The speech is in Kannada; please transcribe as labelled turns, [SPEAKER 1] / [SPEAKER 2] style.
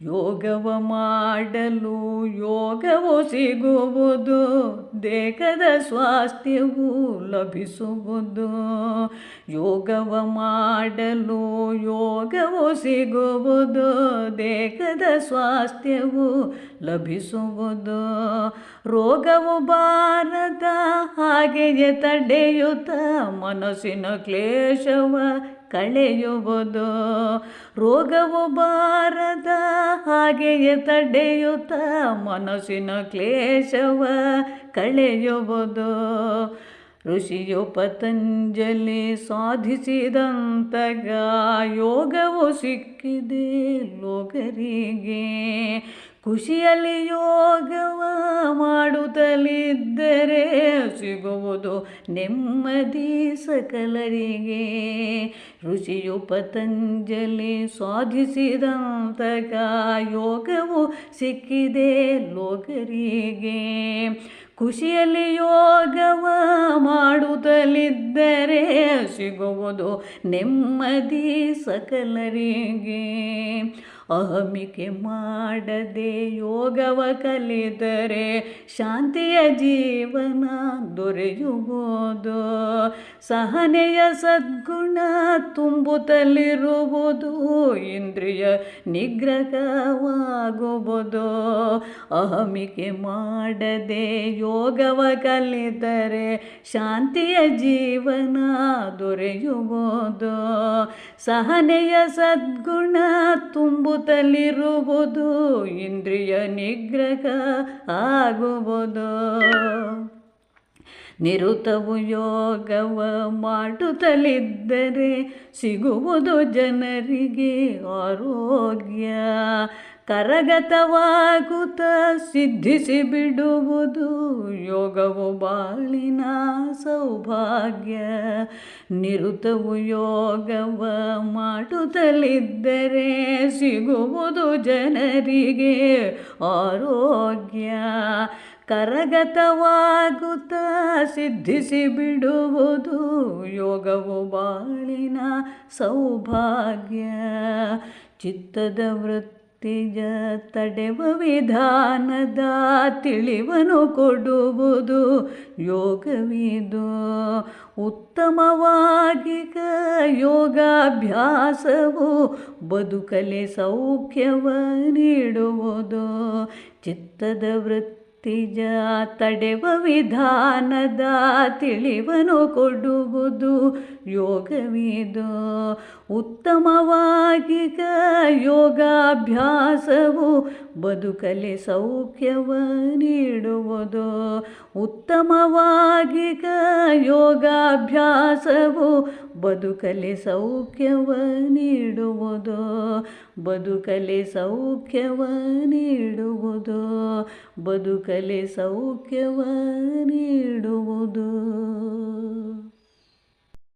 [SPEAKER 1] ಯೋಗವ ಮಾಡಲು ಯೋಗವು ಸಿಗುವುದು ದೇಹದ ಸ್ವಾಸ್ಥ್ಯವು ಲಭಿಸುವುದು. ಯೋಗವ ಮಾಡಲು ಯೋಗವು ಸಿಗುವುದು ದೇಹದ ಸ್ವಾಸ್ಥ್ಯವು ಲಭಿಸುವುದು. ರೋಗವು ಬಾರದ ಹಾಗೆಯೇ ತಡೆಯುತ್ತ ಮನಸ್ಸಿನ ಕ್ಲೇಶವ ಕಳೆಯುವುದು. ರೋಗವು ಬಾರದ ಹಾಗೆಯೇ ತಡೆಯುತ್ತ ಮನಸ್ಸಿನ ಕ್ಲೇಶವ ಕಳೆಯುವುದು. ಋಷಿಯು ಪತಂಜಲಿ ಸಾಧಿಸಿದಂತಗ ಯೋಗವು ಸಿಕ್ಕಿದೆ ಲೋಕರಿಗೆ. ಖುಷಿಯಲ್ಲಿ ಯೋಗವ ಮಾಡುತ್ತಲಿದ್ದರೆ ಸಿಗುವುದು ನೆಮ್ಮದಿ ಸಕಲರಿಗೆ. ಋಷಿಯು ಪತಂಜಲಿ ಸಾಧಿಸಿದಂತಕ ಯೋಗವು ಸಿಕ್ಕಿದೆ ಲೋಕರಿಗೆ. ಖುಷಿಯಲ್ಲಿ ಯೋಗವ ಮಾಡುತ್ತಲಿದ್ದರೆ ಸಿಗುವುದು ನೆಮ್ಮದಿ ಸಕಲರಿಗೆ. ಅಹಮಿಕೆ ಮಾಡದೆ ಯೋಗವ ಕಲಿತರೆ ಶಾಂತಿಯ ಜೀವನ ದೊರೆಯುವುದು. ಸಹನೆಯ ಸದ್ಗುಣ ತುಂಬುತ್ತಲಿರುವುದು ಇಂದ್ರಿಯ ನಿಗ್ರಹವಾಗುವುದು. ಅಹಮಿಕೆ ಮಾಡದೆ ಯೋಗವ ಕಲಿತರೆ ಶಾಂತಿಯ ಜೀವನ ದೊರೆಯುವುದು. ಸಹನೆಯ ಸದ್ಗುಣ ತುಂಬುತ್ತಲಿರುವುದು ಇಂದ್ರಿಯ ನಿಗ್ರಹ ಆಗುವುದು. ನಿರುತವು ಯೋಗವ ಮಾಡುತ್ತಲಿದ್ದರೆ ಸಿಗುವುದು ಜನರಿಗೆ ಆರೋಗ್ಯ. ಕರಗತವಾಗುತ್ತ ಸಿದ್ಧಿಸಿ ಬಿಡುವುದು ಯೋಗವು ಬಾಳಿನ ಸೌಭಾಗ್ಯ. ನಿರುತವು ಯೋಗವ ಮಾಡುತ್ತಲಿದ್ದರೆ ಸಿಗುವುದು ಜನರಿಗೆ ಆರೋಗ್ಯ. ಕರಗತವಾಗುತ್ತ ಸಿದ್ಧಿಸಿ ಬಿಡುವುದು ಯೋಗವು ಬಾಳಿನ ಸೌಭಾಗ್ಯ. ಚಿತ್ತದ ವೃತ್ತಿಯ ತಡೆವ ವಿಧಾನದ ತಿಳಿವನು ಕೊಡುವುದು ಯೋಗವಿದು. ಉತ್ತಮವಾಗಿ ಯೋಗಾಭ್ಯಾಸವು ಬದುಕಲೆ ಸೌಖ್ಯವ ನೀಡುವುದು. ಚಿತ್ತದ ವೃತ್ತಿ ತಿಜ ತಡೆವ ವಿಧಾನದ ತಿಳಿವನು ಕೊಡುವುದು ಯೋಗವಿದು. ಉತ್ತಮವಾಗಿ ಯೋಗಾಭ್ಯಾಸವು ಬದುಕಲೆ ಸೌಖ್ಯವ ನೀಡುವುದು. ಉತ್ತಮವಾಗಿ ಯೋಗಾಭ್ಯಾಸವು ಬದುಕಲೆ ಸೌಖ್ಯವ ನೀಡುವುದು ಬದುಕಲೆ ಸೌಖ್ಯವ ನೀಡುವುದು ಬದುಕಲೆ ಸೌಖ್ಯವ ನೀಡುವುದು.